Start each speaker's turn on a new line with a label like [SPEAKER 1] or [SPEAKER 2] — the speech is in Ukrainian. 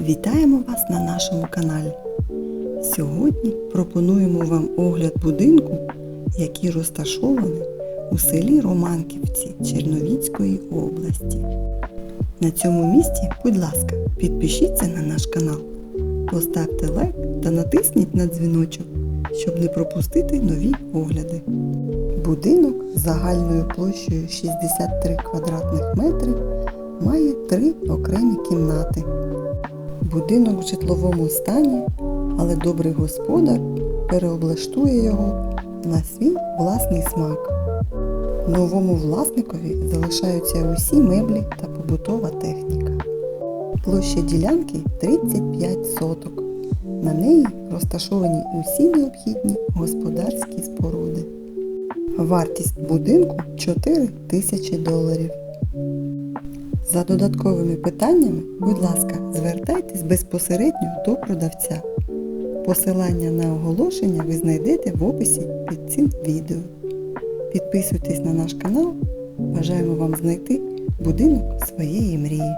[SPEAKER 1] Вітаємо вас на нашому каналі. Сьогодні пропонуємо вам огляд будинку, який розташований у селі Романківці Черновіцької області. На цьому місці, будь ласка, підпишіться на наш канал, поставте лайк та натисніть на дзвіночок, щоб не пропустити нові огляди. Будинок з загальною площею 63 квадратних метри має три окремі кімнати. Будинок в житловому стані, але добрий господар переоблаштує його на свій власний смак. Новому власникові залишаються усі меблі та побутова техніка. Площа ділянки 35 соток. На неї розташовані усі необхідні господарські споруди. Вартість будинку 4 тисячі доларів. За додатковими питаннями, будь ласка, звертайтесь безпосередньо до продавця. Посилання на оголошення ви знайдете в описі під цим відео. Підписуйтесь на наш канал. Бажаємо вам знайти будинок своєї мрії.